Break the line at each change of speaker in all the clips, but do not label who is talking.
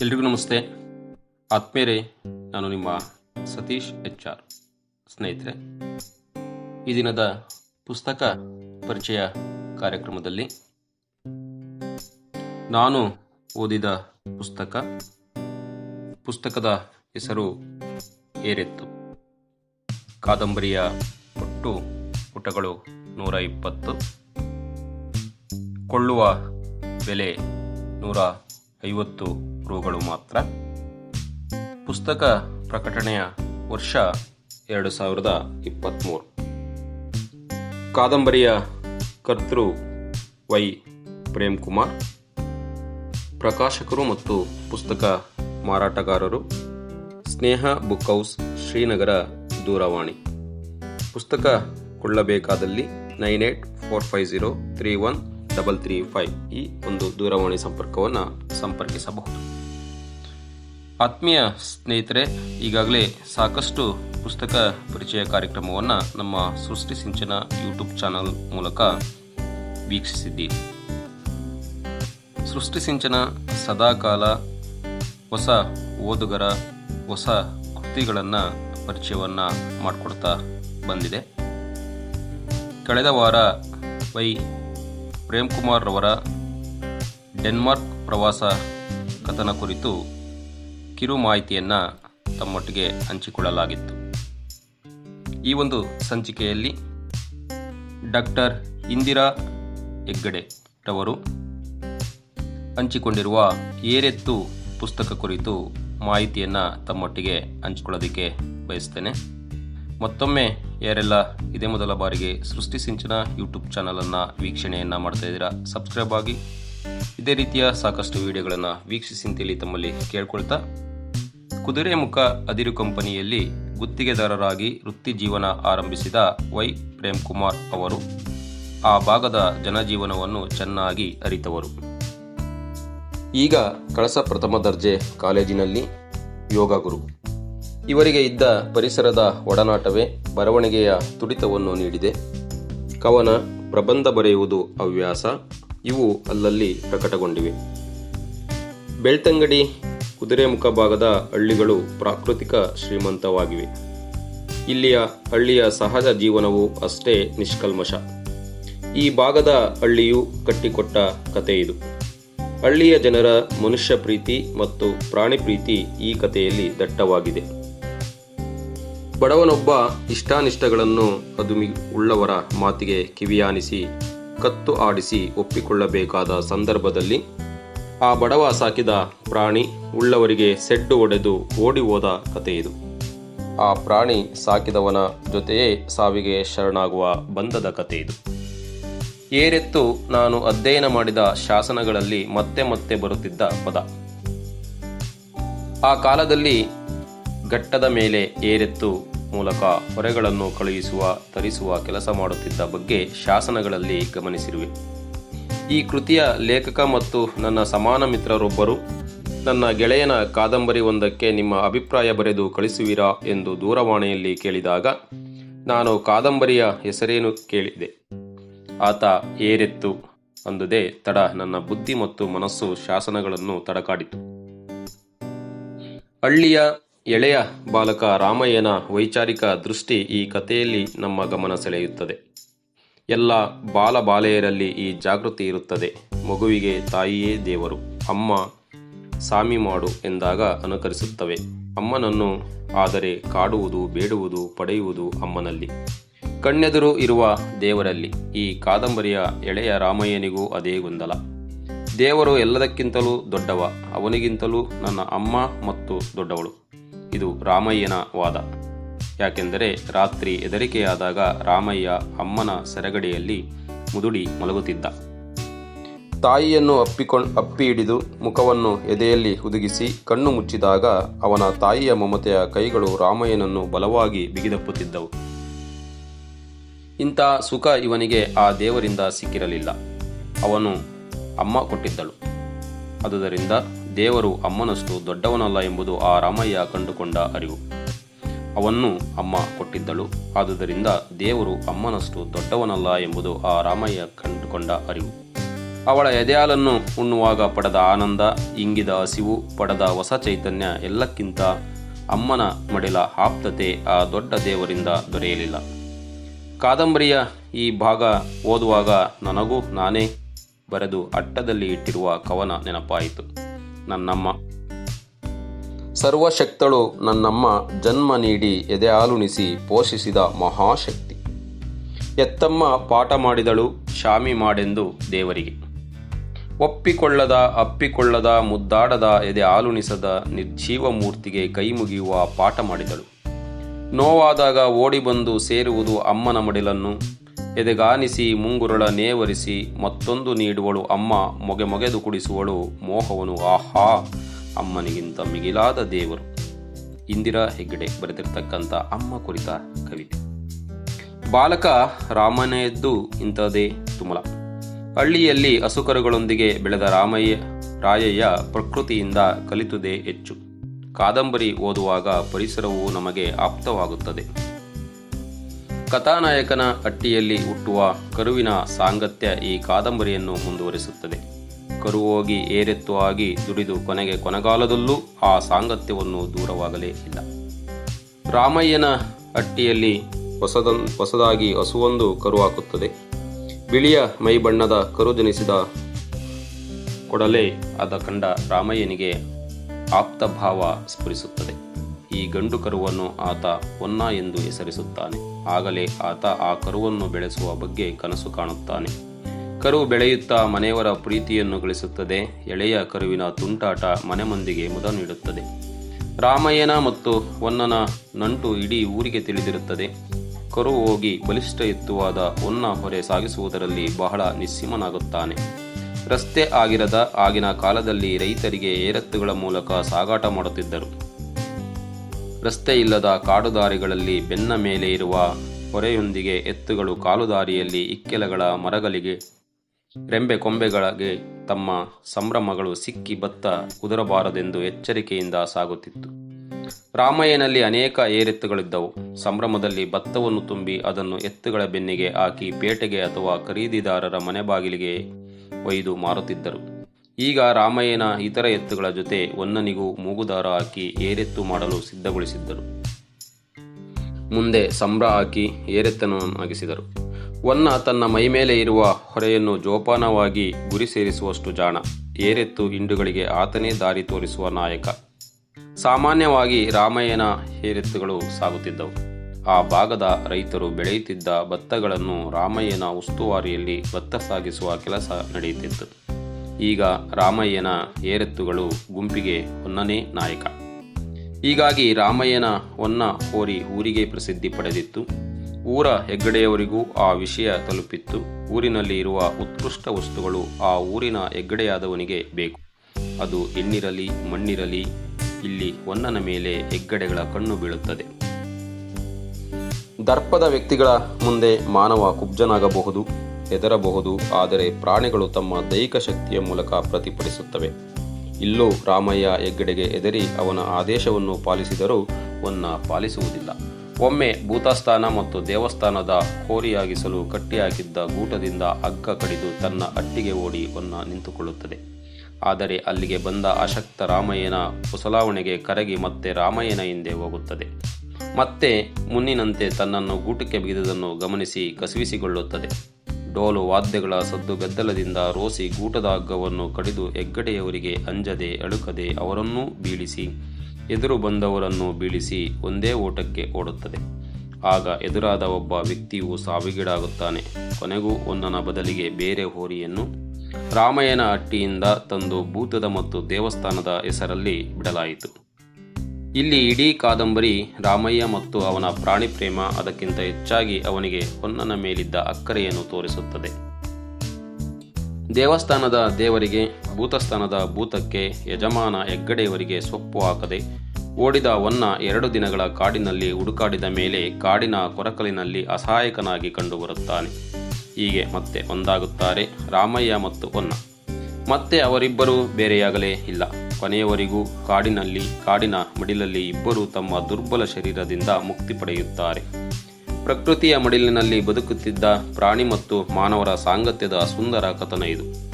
ಎಲ್ರಿಗೂ ನಮಸ್ತೆ. ಆತ್ಮೇರೆ ನಾನು ನಿಮ್ಮ ಸತೀಶ್ ಎಚ್ ಆರ್. ಸ್ನೇಹಿತರೆ, ಈ ದಿನದ ಪುಸ್ತಕ ಪರಿಚಯ ಕಾರ್ಯಕ್ರಮದಲ್ಲಿ ನಾನು ಓದಿದ ಪುಸ್ತಕ, ಪುಸ್ತಕದ ಹೆಸರು ಏರೆತ್ತು. ಕಾದಂಬರಿಯ ಒಟ್ಟು ಪುಟಗಳು ನೂರ ಇಪ್ಪತ್ತು. ಕೊಳ್ಳುವ ಬೆಲೆ ನೂರ ಐವತ್ತು ರೂಗಳು ಮಾತ್ರ. ಪುಸ್ತಕ ಪ್ರಕಟಣೆಯ ವರ್ಷ ಎರಡು ಸಾವಿರದ ಇಪ್ಪತ್ತ್ಮೂರು ಕಾದಂಬರಿಯ ಕರ್ತೃ ವೈ. ಪ್ರೇಮ್ ಕುಮಾರ್ ಪ್ರಕಾಶಕರು ಮತ್ತು ಪುಸ್ತಕ ಮಾರಾಟಗಾರರು, ಸ್ನೇಹ ಬುಕ್ ಹೌಸ್ ಶ್ರೀನಗರ ದೂರವಾಣಿ. ಪುಸ್ತಕ ಕೊಳ್ಳಬೇಕಾದಲ್ಲಿ nine eight four five zero three one double three five ಈ ಒಂದು ದೂರವಾಣಿ ಸಂಪರ್ಕವನ್ನು ಸಂಪರ್ಕಿಸಬಹುದು. ಆತ್ಮೀಯ ಸ್ನೇಹಿತರೆ, ಈಗಾಗಲೇ ಸಾಕಷ್ಟು ಪುಸ್ತಕ ಪರಿಚಯ ಕಾರ್ಯಕ್ರಮವನ್ನು ನಮ್ಮ ಸೃಷ್ಟಿ ಸಿಂಚನ ಯೂಟ್ಯೂಬ್ ಚಾನಲ್ ಮೂಲಕ ವೀಕ್ಷಿಸಿದ್ದೀರಿ. ಸೃಷ್ಟಿ ಸಿಂಚನ ಸದಾಕಾಲ ಹೊಸ ಓದುಗರ, ಹೊಸ ಕೃತಿಗಳನ್ನು ಪರಿಚಯವನ್ನು ಮಾಡಿಕೊಡ್ತಾ ಬಂದಿದೆ. ಕಳೆದ ವಾರ ವೈ ಪ್ರೇಮ್ ಕುಮಾರ್ ರವರ ಡೆನ್ಮಾರ್ಕ್ ಪ್ರವಾಸ ಕಥನ ಕುರಿತು ಕಿರು ಮಾಹಿತಿಯನ್ನು ತಮ್ಮೊಟ್ಟಿಗೆ ಹಂಚಿಕೊಳ್ಳಲಾಗಿತ್ತು. ಈ ಒಂದು ಸಂಚಿಕೆಯಲ್ಲಿ ಡಾಕ್ಟರ್ ಇಂದಿರಾ ಹೆಗ್ಗಡೆ ರವರು ಹಂಚಿಕೊಂಡಿರುವ ಏರೆತ್ತು ಪುಸ್ತಕ ಕುರಿತು ಮಾಹಿತಿಯನ್ನು ತಮ್ಮೊಟ್ಟಿಗೆ ಹಂಚಿಕೊಳ್ಳೋದಕ್ಕೆ ಬಯಸ್ತೇನೆ. ಮತ್ತೊಮ್ಮೆ ಯಾರೆಲ್ಲ ಇದೇ ಮೊದಲ ಬಾರಿಗೆ ಸೃಷ್ಟಿ ಸಿಂಚನ ಯೂಟ್ಯೂಬ್ ಚಾನಲನ್ನು ವೀಕ್ಷಣೆಯನ್ನು ಮಾಡ್ತಾ ಇದ್ದೀರಾ, ಸಬ್ಸ್ಕ್ರೈಬ್ ಆಗಿ ಇದೇ ರೀತಿಯ ಸಾಕಷ್ಟು ವಿಡಿಯೋಗಳನ್ನು ವೀಕ್ಷಿಸಿ ಅಂತೇಳಿ ತಮ್ಮಲ್ಲಿ ಕೇಳ್ಕೊಳ್ತಾ ಕುದುರೆಮುಖ ಅದಿರು ಕಂಪನಿಯಲ್ಲಿ ಗುತ್ತಿಗೆದಾರರಾಗಿ ವೃತ್ತಿ ಜೀವನ ಆರಂಭಿಸಿದ ವೈ ಪ್ರೇಮ್ ಕುಮಾರ್ ಅವರು ಆ ಭಾಗದ ಜನಜೀವನವನ್ನು ಚೆನ್ನಾಗಿ ಅರಿತವರು. ಈಗ ಕಳಸ ಪ್ರಥಮ ದರ್ಜೆ ಕಾಲೇಜಿನಲ್ಲಿ ಯೋಗ ಗುರು. ಇವರಿಗೆ ಇದ್ದ ಪರಿಸರದ ಒಡನಾಟವೇ ಬರವಣಿಗೆಯ ತುಡಿತವನ್ನು ನೀಡಿದೆ. ಕವನ ಪ್ರಬಂಧ ಬರೆಯುವುದು ಹವ್ಯಾಸ. ಇವು ಅಲ್ಲಲ್ಲಿ ಪ್ರಕಟಗೊಂಡಿವೆ. ಬೆಳ್ತಂಗಡಿ ಕುದುರೆಮುಖ ಭಾಗದ ಹಳ್ಳಿಗಳು ಪ್ರಾಕೃತಿಕ ಶ್ರೀಮಂತವಾಗಿವೆ. ಇಲ್ಲಿಯ ಹಳ್ಳಿಯ ಸಹಜ ಜೀವನವು ಅಷ್ಟೇ ನಿಷ್ಕಲ್ಮಶ. ಈ ಭಾಗದ ಹಳ್ಳಿಯು ಕಟ್ಟಿಕೊಟ್ಟ ಕತೆ ಇದು. ಹಳ್ಳಿಯ ಜನರ ಮನುಷ್ಯ ಪ್ರೀತಿ ಮತ್ತು ಪ್ರಾಣಿ ಪ್ರೀತಿ ಈ ಕಥೆಯಲ್ಲಿ ದಟ್ಟವಾಗಿದೆ. ಬಡವನೊಬ್ಬ ಇಷ್ಟಾನಿಷ್ಟಗಳನ್ನು ಅದುಮಿ ಉಳ್ಳವರ ಮಾತಿಗೆ ಕಿವಿಯಾನಿಸಿ ಕತ್ತು ಆಡಿಸಿ ಒಪ್ಪಿಕೊಳ್ಳಬೇಕಾದ ಸಂದರ್ಭದಲ್ಲಿ ಆ ಬಡವ ಸಾಕಿದ ಪ್ರಾಣಿ ಉಳ್ಳವರಿಗೆ ಸೆಡ್ಡು ಒಡೆದು ಓಡಿ ಹೋದ ಕಥೆಯಿದು ಆ ಪ್ರಾಣಿ ಸಾಕಿದವನ ಜೊತೆಯೇ ಸಾವಿಗೆ ಶರಣಾಗುವ ಬಂಧದ ಕಥೆಯಿದು ಏರೆತ್ತು ನಾನು ಅಧ್ಯಯನ ಮಾಡಿದ ಶಾಸನಗಳಲ್ಲಿ ಮತ್ತೆ ಮತ್ತೆ ಬರುತ್ತಿದ್ದ ಪದ. ಆ ಕಾಲದಲ್ಲಿ ಘಟ್ಟದ ಮೇಲೆ ಏರೆತ್ತು ಮೂಲಕ ಹೊರೆಗಳನ್ನು ಕಳುಹಿಸುವ, ತರಿಸುವ ಕೆಲಸ ಮಾಡುತ್ತಿದ್ದ ಬಗ್ಗೆ ಶಾಸನಗಳಲ್ಲಿ ಗಮನಿಸಿರುವೆ. ಈ ಕೃತಿಯ ಲೇಖಕ ಮತ್ತು ನನ್ನ ಸಮಾನ ಮಿತ್ರರೊಬ್ಬರು, ನನ್ನ ಗೆಳೆಯನ ಕಾದಂಬರಿ ಒಂದಕ್ಕೆ ನಿಮ್ಮ ಅಭಿಪ್ರಾಯ ಬರೆದು ಕಳಿಸುವಿರಾ ಎಂದು ದೂರವಾಣಿಯಲ್ಲಿ ಕೇಳಿದಾಗ, ನಾನು ಕಾದಂಬರಿಯ ಹೆಸರೇನು ಕೇಳಿದೆ. ಆತ ಏರೆತ್ತು ಅಂದುದೇ ತಡ ನನ್ನ ಬುದ್ಧಿ ಮತ್ತು ಮನಸ್ಸು ಶಾಸನಗಳನ್ನು ತಡಕಾಡಿತು. ಹಳ್ಳಿಯ ಎಳೆಯ ಬಾಲಕ ರಾಮಯ್ಯನ ವೈಚಾರಿಕ ದೃಷ್ಟಿ ಈ ಕಥೆಯಲ್ಲಿ ನಮ್ಮ ಗಮನ ಸೆಳೆಯುತ್ತದೆ. ಎಲ್ಲ ಬಾಲ ಬಾಲೆಯರಲ್ಲಿ ಈ ಜಾಗೃತಿ ಇರುತ್ತದೆ. ಮಗುವಿಗೆ ತಾಯಿಯೇ ದೇವರು. ಅಮ್ಮ ಸಾಮಿ ಮಾಡು ಎಂದಾಗ ಅನುಕರಿಸುತ್ತವೆ. ಅಮ್ಮನನ್ನು ಆದರೆ ಕಾಡುವುದು, ಬೇಡುವುದು, ಪಡೆಯುವುದು ಅಮ್ಮನಲ್ಲಿ. ಕಣ್ಣೆದುರು ಇರುವ ದೇವರಲ್ಲಿ. ಈ ಕಾದಂಬರಿಯ ಎಳೆಯ ರಾಮಯ್ಯನಿಗೂ ಅದೇ ಗೊಂದಲ. ದೇವರು ಎಲ್ಲದಕ್ಕಿಂತಲೂ ದೊಡ್ಡವ. ಅವನಿಗಿಂತಲೂ ನನ್ನ ಅಮ್ಮ ಮತ್ತು ದೊಡ್ಡವಳು. ಇದು ರಾಮಯ್ಯನ ವಾದ. ಯಾಕೆಂದರೆ ರಾತ್ರಿ ಹೆದರಿಕೆಯಾದಾಗ ರಾಮಯ್ಯ ಅಮ್ಮನ ಸೆರೆಗಡೆಯಲ್ಲಿ ಮುದುಡಿ ಮಲಗುತ್ತಿದ್ದ. ತಾಯಿಯನ್ನು ಅಪ್ಪಿಕೊಂಡು ಅಪ್ಪಿ ಹಿಡಿದು ಮುಖವನ್ನು ಎದೆಯಲ್ಲಿ ಹುದುಗಿಸಿ ಕಣ್ಣು ಮುಚ್ಚಿದಾಗ ಅವನ ತಾಯಿಯ ಮಮತೆಯ ಕೈಗಳು ರಾಮಯ್ಯನನ್ನು ಬಲವಾಗಿ ಬಿಗಿದಪ್ಪುತ್ತಿದ್ದವು. ಇಂಥ ಸುಖ ಇವನಿಗೆ ಆ ದೇವರಿಂದ ಸಿಕ್ಕಿರಲಿಲ್ಲ. ಅವನು ಅಮ್ಮ ಕೊಟ್ಟಿದ್ದಳು. ಅದುದರಿಂದ ದೇವರು ಅಮ್ಮನಷ್ಟು ದೊಡ್ಡವನಲ್ಲ ಎಂಬುದು ಆ ರಾಮಯ್ಯ ಕಂಡುಕೊಂಡ ಅರಿವು. ಅವನ್ನು ಅಮ್ಮ ಕೊಟ್ಟಿದ್ದಳು, ಆದುದರಿಂದ ದೇವರು ಅಮ್ಮನಷ್ಟು ದೊಡ್ಡವನಲ್ಲ ಎಂಬುದು ಆ ರಾಮಯ್ಯ ಕಂಡುಕೊಂಡ ಅರಿವು. ಅವಳ ಎದೆಯಾಲನ್ನು ಉಣ್ಣುವಾಗ ಪಡೆದ ಆನಂದ, ಇಂಗಿದ ಹಸಿವು, ಪಡೆದ ಹೊಸ ಚೈತನ್ಯ ಎಲ್ಲಕ್ಕಿಂತ ಅಮ್ಮನ ಮಡಿಲ ಆಪ್ತತೆ ಆ ದೊಡ್ಡ ದೇವರಿಂದ ದೊರೆಯಲಿಲ್ಲ. ಕಾದಂಬರಿಯ ಈ ಭಾಗ ಓದುವಾಗ ನನಗೂ ನಾನೇ ಬರೆದು ಅಟ್ಟದಲ್ಲಿ ಇಟ್ಟಿರುವ ಕವನ ನೆನಪಾಯಿತು. ನನ್ನಮ್ಮ. ಸರ್ವಶಕ್ತಳು ನನ್ನಮ್ಮ, ಜನ್ಮ ನೀಡಿ ಎದೆ ಹಾಲುಣಿಸಿ ಪೋಷಿಸಿದ ಮಹಾಶಕ್ತಿ. ಎತ್ತಮ್ಮ ಪಾಠ ಮಾಡಿದಳು, ಶಾಮಿ ಮಾಡೆಂದು ದೇವರಿಗೆ. ಒಪ್ಪಿಕೊಳ್ಳದ, ಅಪ್ಪಿಕೊಳ್ಳದ, ಮುದ್ದಾಡದ ಎದೆ ಹಾಲುಣಿಸದ ನಿರ್ಜೀವ ಮೂರ್ತಿಗೆ ಕೈ ಮುಗಿಯುವ ಪಾಠ ಮಾಡಿದಳು. ನೋವಾದಾಗ ಓಡಿ ಬಂದು ಸೇರುವುದು ಅಮ್ಮನ ಮಡಿಲನ್ನು. ಎದೆಗಾನಿಸಿ, ಮುಂಗುರುಳ ನೇವರಿಸಿ, ಮತ್ತೊಂದು ನೀಡುವಳು ಅಮ್ಮ, ಮೊಗೆ ಮೊಗೆದು ಕುಡಿಸುವಳು ಮೋಹವನು ಆಹಾ, ಅಮ್ಮನಿಗಿಂತ ಮಿಗಿಲಾದ ದೇವರು. ಇಂದಿರಾ ಹೆಗ್ಗಡೆ ಬರೆದಿರ್ತಕ್ಕಂಥ ಅಮ್ಮ ಕುರಿತ ಕವಿತೆ. ಬಾಲಕ ರಾಮನೆಯದ್ದು ಇಂಥದೇ ತುಮಲ. ಹಳ್ಳಿಯಲ್ಲಿ ಹಸುಕರುಗಳೊಂದಿಗೆ ಬೆಳೆದ ರಾಮಯ್ಯ, ರಾಯಯ್ಯ ಪ್ರಕೃತಿಯಿಂದ ಕಲಿತುದೇ ಹೆಚ್ಚು. ಕಾದಂಬರಿ ಓದುವಾಗ ಪರಿಸರವು ನಮಗೆ ಆಪ್ತವಾಗುತ್ತದೆ. ಕಥಾನಾಯಕನ ಅಟ್ಟಿಯಲ್ಲಿ ಹುಟ್ಟುವ ಕರುವಿನ ಸಾಂಗತ್ಯ ಈ ಕಾದಂಬರಿಯನ್ನು ಮುಂದುವರಿಸುತ್ತದೆ. ಕರು ಹೋಗಿ ಏರೆತ್ತು ಆಗಿ ದುಡಿದು ಕೊನೆಗೆ ಕೊನೆಗಾಲದಲ್ಲೂ ಆ ಸಾಂಗತ್ಯವನ್ನು ದೂರವಾಗಲೇ ಇಲ್ಲ. ರಾಮಯ್ಯನ ಅಟ್ಟಿಯಲ್ಲಿ ಹೊಸದ ಹೊಸದಾಗಿ ಹಸುವೊಂದು ಕರು ಹಾಕುತ್ತದೆ. ಬಿಳಿಯ ಮೈಬಣ್ಣದ ಕರು ಜನಿಸಿದ ಕೊಡಲೇ ಅದ ಕಂಡ ರಾಮಯ್ಯನಿಗೆ ಆಪ್ತಭಾವ ಸ್ಫುರಿಸುತ್ತದೆ. ಈ ಗಂಡು ಕರುವನ್ನು ಆತ ಹೊನ್ನ ಎಂದು ಹೆಸರಿಸುತ್ತಾನೆ. ಆಗಲೇ ಆತ ಆ ಕರುವನ್ನು ಬೆಳೆಸುವ ಬಗ್ಗೆ ಕನಸು ಕಾಣುತ್ತಾನೆ. ಕರು ಬೆಳೆಯುತ್ತಾ ಮನೆಯವರ ಪ್ರೀತಿಯನ್ನು ಗಳಿಸುತ್ತದೆ. ಎಳೆಯ ಕರುವಿನ ತುಂಟಾಟ ಮನೆ ಮಂದಿಗೆ ಮುದ ನೀಡುತ್ತದೆ. ರಾಮಯ್ಯನ ಮತ್ತು ಹೊನ್ನನ ನಂಟು ಇಡೀ ಊರಿಗೆ ತಿಳಿದಿರುತ್ತದೆ. ಕರು ಹೋಗಿ ಬಲಿಷ್ಠ ಎತ್ತುವಾದ ಹೊನ್ನ ಹೊರೆ ಸಾಗಿಸುವುದರಲ್ಲಿ ಬಹಳ ನಿಸ್ಸೀಮನಾಗುತ್ತಾನೆ. ರಸ್ತೆ ಆಗಿರದ ಆಗಿನ ಕಾಲದಲ್ಲಿ ರೈತರಿಗೆ ಏರತ್ತುಗಳ ಮೂಲಕ ಸಾಗಾಟ ಮಾಡುತ್ತಿದ್ದರು. ರಸ್ತೆ ಇಲ್ಲದ ಕಾಡುದಾರಿಗಳಲ್ಲಿ ಬೆನ್ನ ಮೇಲೆ ಇರುವ ಹೊರೆಯೊಂದಿಗೆ ಎತ್ತುಗಳು ಕಾಲುದಾರಿಯಲ್ಲಿ ಇಕ್ಕೆಲಗಳ ಮರಗಳಿಗೆ, ರೆಂಬೆ ಕೊಂಬೆಗಳಿಗೆ ತಮ್ಮ ಸಂಭ್ರಮಗಳು ಸಿಕ್ಕಿ ಬತ್ತ ಕುದುರಬಾರದೆಂದು ಎಚ್ಚರಿಕೆಯಿಂದ ಸಾಗುತ್ತಿತ್ತು. ರಾಮಯ್ಯನಲ್ಲಿ ಅನೇಕ ಏರೆತ್ತುಗಳಿದ್ದವು. ಸಂಭ್ರಮದಲ್ಲಿ ಭತ್ತವನ್ನು ತುಂಬಿ ಅದನ್ನು ಎತ್ತುಗಳ ಬೆನ್ನಿಗೆ ಹಾಕಿ ಪೇಟೆಗೆ ಅಥವಾ ಖರೀದಿದಾರರ ಮನೆ ಬಾಗಿಲಿಗೆ ಒಯ್ದು ಮಾರುತ್ತಿದ್ದರು. ಈಗ ರಾಮಯ್ಯನ ಇತರ ಎತ್ತುಗಳ ಜೊತೆ ಒನ್ನನಿಗೂ ಮೂಗುದಾರ ಹಾಕಿ ಏರೆತ್ತು ಮಾಡಲು ಸಿದ್ಧಗೊಳಿಸಿದ್ದರು. ಮುಂದೆ ಸಂಭ್ರ ಹಾಕಿ ಏರೆತ್ತನನ್ನಾಗಿಸಿದರು. ಒನ್ನ ತನ್ನ ಮೈಮೇಲೆ ಇರುವ ಹೊರೆಯನ್ನು ಜೋಪಾನವಾಗಿ ಗುರಿ ಸೇರಿಸುವಷ್ಟು ಜಾಣ, ಏರೆತ್ತು ಹಿಂಡುಗಳಿಗೆ ಆತನೇ ದಾರಿ ತೋರಿಸುವ ನಾಯಕ. ಸಾಮಾನ್ಯವಾಗಿ ರಾಮಯ್ಯನ ಏರೆತ್ತುಗಳು ಸಾಗುತ್ತಿದ್ದವು. ಆ ಭಾಗದ ರೈತರು ಬೆಳೆಯುತ್ತಿದ್ದ ಭತ್ತಗಳನ್ನು ರಾಮಯ್ಯನ ಉಸ್ತುವಾರಿಯಲ್ಲಿ ಭತ್ತ ಸಾಗಿಸುವ ಕೆಲಸ ನಡೆಯುತ್ತಿತ್ತು. ಈಗ ರಾಮಯ್ಯನ ಏರೆತ್ತುಗಳು ಗುಂಪಿಗೆ ಹೊನ್ನನೇ ನಾಯಕ. ಹೀಗಾಗಿ ರಾಮಯ್ಯನ ಹೊನ್ನ ಹೋರಿ ಊರಿಗೆ ಪ್ರಸಿದ್ಧಿ ಪಡೆದಿತ್ತು. ಊರ ಹೆಗ್ಗಡೆಯವರಿಗೂ ಆ ವಿಷಯ ತಲುಪಿತ್ತು. ಊರಿನಲ್ಲಿ ಇರುವ ಉತ್ಕೃಷ್ಟ ವಸ್ತುಗಳು ಆ ಊರಿನ ಹೆಗ್ಗಡೆಯಾದವನಿಗೆ ಬೇಕು. ಅದು ಹೆಣ್ಣಿರಲಿ, ಮಣ್ಣಿರಲಿ, ಇಲ್ಲಿ ಹೊನ್ನನ ಮೇಲೆ ಹೆಗ್ಗಡೆಗಳ ಕಣ್ಣು ಬೀಳುತ್ತದೆ. ದರ್ಪದ ವ್ಯಕ್ತಿಗಳ ಮುಂದೆ ಮಾನವ ಕುಬ್ಜನಾಗಬಹುದು. ಹೆದರಬಹುದು, ಆದರೆ ಪ್ರಾಣಿಗಳು ತಮ್ಮ ದೈಹಿಕ ಶಕ್ತಿಯ ಮೂಲಕ ಪ್ರತಿಫಲಿಸುತ್ತವೆ. ಇಲ್ಲೂ ರಾಮಯ್ಯ ಹೆಗ್ಗಡೆಗೆ ಹೆದರಿ ಅವನ ಆದೇಶವನ್ನು ಪಾಲಿಸಿದರೂ ಒನ್ನ ಪಾಲಿಸುವುದಿಲ್ಲ. ಒಮ್ಮೆ ಭೂತಾಸ್ಥಾನ ಮತ್ತು ದೇವಸ್ಥಾನದ ಕೋರಿಯಾಗಿಸಲು ಕಟ್ಟಿಹಾಕಿದ್ದ ಗೂಟದಿಂದ ಅಗ್ಗ ಕಡಿದು ತನ್ನ ಅಟ್ಟಿಗೆ ಓಡಿ ಒನ್ನ ನಿಂತುಕೊಳ್ಳುತ್ತದೆ. ಆದರೆ ಅಲ್ಲಿಗೆ ಬಂದ ಅಶಕ್ತ ರಾಮಯ್ಯನ ಕುಸಲಾವಣೆಗೆ ಕರಗಿ ಮತ್ತೆ ರಾಮಯ್ಯನ ಹಿಂದೆ ಹೋಗುತ್ತದೆ. ಮತ್ತೆ ಮುನ್ನಿನಂತೆ ತನ್ನನ್ನು ಗೂಟಕ್ಕೆ ಬಿಗಿದುದನ್ನು ಗಮನಿಸಿ ಕಸಿವಿಸಿಕೊಳ್ಳುತ್ತದೆ. ಡೋಲು ವಾದ್ಯಗಳ ಸದ್ದು ಗದ್ದಲದಿಂದ ರೋಸಿ ಗೂಟದ ಹಗ್ಗವನ್ನು ಕಡಿದು ಹೆಗ್ಗಡೆಯವರಿಗೆ ಅಂಜದೆ ಅಳುಕದೆ ಅವರನ್ನೂ ಬೀಳಿಸಿ, ಎದುರು ಬಂದವರನ್ನು ಬೀಳಿಸಿ ಒಂದೇ ಓಟಕ್ಕೆ ಓಡುತ್ತದೆ. ಆಗ ಎದುರಾದ ಒಬ್ಬ ವ್ಯಕ್ತಿಯು ಸಾವಿಗೀಡಾಗುತ್ತಾನೆ. ಕೊನೆಗೂ ಒಂದನ ಬದಲಿಗೆ ಬೇರೆ ಹೋರಿಯನ್ನು ರಾಮಯ್ಯನ ಹಟ್ಟಿಯಿಂದ ತಂದು ಭೂತದ ಮತ್ತು ದೇವಸ್ಥಾನದ ಹೆಸರಲ್ಲಿ ಬಿಡಲಾಯಿತು. ಇಲ್ಲಿ ಇಡೀ ಕಾದಂಬರಿ ರಾಮಯ್ಯ ಮತ್ತು ಅವನ ಪ್ರಾಣಿ ಪ್ರೇಮ ಅದಕ್ಕಿಂತ ಹೆಚ್ಚಾಗಿ ಅವನಿಗೆ ಹೊನ್ನನ ಮೇಲಿದ್ದ ಅಕ್ಕರೆಯನ್ನು ತೋರಿಸುತ್ತದೆ. ದೇವಸ್ಥಾನದ ದೇವರಿಗೆ, ಭೂತಸ್ಥಾನದ ಭೂತಕ್ಕೆ, ಯಜಮಾನ ಹೆಗ್ಗಡೆಯವರಿಗೆ ಸೊಪ್ಪು ಹಾಕದೆ ಓಡಿದ ಹೊನ್ನ ಎರಡು ದಿನಗಳ ಕಾಡಿನಲ್ಲಿ ಹುಡುಕಾಡಿದ ಮೇಲೆ ಕಾಡಿನ ಕೊರಕಲಿನಲ್ಲಿ ಅಸಹಾಯಕನಾಗಿ ಕಂಡುಬರುತ್ತಾನೆ. ಹೀಗೆ ಮತ್ತೆ ಒಂದಾಗುತ್ತಾರೆ ರಾಮಯ್ಯ ಮತ್ತು ಹೊನ್ನ. ಮತ್ತೆ ಅವರಿಬ್ಬರೂ ಬೇರೆಯಾಗಲೇ ಇಲ್ಲ. ಕೊನೆಯವರೆಗೂ ಕಾಡಿನಲ್ಲಿ, ಕಾಡಿನ ಮಡಿಲಲ್ಲಿ ಇಬ್ಬರು ತಮ್ಮ ದುರ್ಬಲ ಶರೀರದಿಂದ ಮುಕ್ತಿ ಪಡೆಯುತ್ತಾರೆ. ಪ್ರಕೃತಿಯ ಮಡಿಲಿನಲ್ಲಿ ಬದುಕುತ್ತಿದ್ದ ಪ್ರಾಣಿ ಮತ್ತು ಮಾನವರ ಸಾಂಗತ್ಯದ ಸುಂದರ ಕಥನ ಇದು.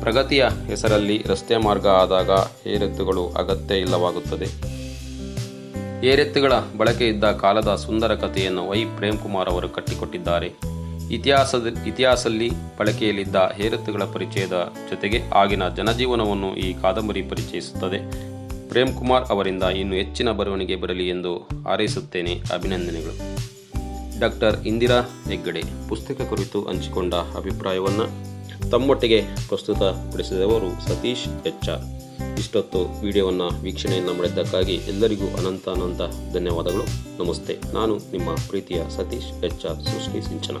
ಪ್ರಗತಿಯ ಹೆಸರಲ್ಲಿ ರಸ್ತೆ ಮಾರ್ಗ ಆದಾಗ ಏರೆತ್ತುಗಳು ಅಗತ್ಯ ಇಲ್ಲವಾಗುತ್ತದೆ. ಏರೆತ್ತುಗಳ ಬಳಕೆಯಿದ್ದ ಕಾಲದ ಸುಂದರ ಕಥೆಯನ್ನು ವೈ. ಪ್ರೇಮ್ ಕುಮಾರ್ ಅವರು ಕಟ್ಟಿಕೊಟ್ಟಿದ್ದಾರೆ. ಇತಿಹಾಸದ ಇತಿಹಾಸದಲ್ಲಿ ಬಳಕೆಯಲ್ಲಿದ್ದ ಹೇರತ್ತುಗಳ ಪರಿಚಯದ ಜೊತೆಗೆ ಆಗಿನ ಜನಜೀವನವನ್ನು ಈ ಕಾದಂಬರಿ ಪರಿಚಯಿಸುತ್ತದೆ. ಪ್ರೇಮ್ ಕುಮಾರ್ ಅವರಿಂದ ಇನ್ನು ಹೆಚ್ಚಿನ ಬರವಣಿಗೆ ಬರಲಿ ಎಂದು ಹಾರೈಸುತ್ತೇನೆ ಅಭಿನಂದನೆಗಳು. ಡಾಕ್ಟರ್ ಇಂದಿರಾ ಹೆಗ್ಗಡೆ, ಪುಸ್ತಕ ಕುರಿತು ಹಂಚಿಕೊಂಡ ಅಭಿಪ್ರಾಯವನ್ನು ತಮ್ಮೊಟ್ಟಿಗೆ ಪ್ರಸ್ತುತಪಡಿಸಿದವರು ಸತೀಶ್ ಎಚ್ಆರ್ ಇಷ್ಟೊತ್ತು ವಿಡಿಯೋವನ್ನು ವೀಕ್ಷಣೆಯನ್ನು ಮಾಡಿದ್ದಕ್ಕಾಗಿ ಎಲ್ಲರಿಗೂ ಅನಂತ ಅನಂತ ಧನ್ಯವಾದಗಳು. ನಮಸ್ತೆ. ನಾನು ನಿಮ್ಮ ಪ್ರೀತಿಯ ಸತೀಶ್ ಎಚ್ಆರ್ ಸೃಷ್ಟಿ ಸಿಂಚನ.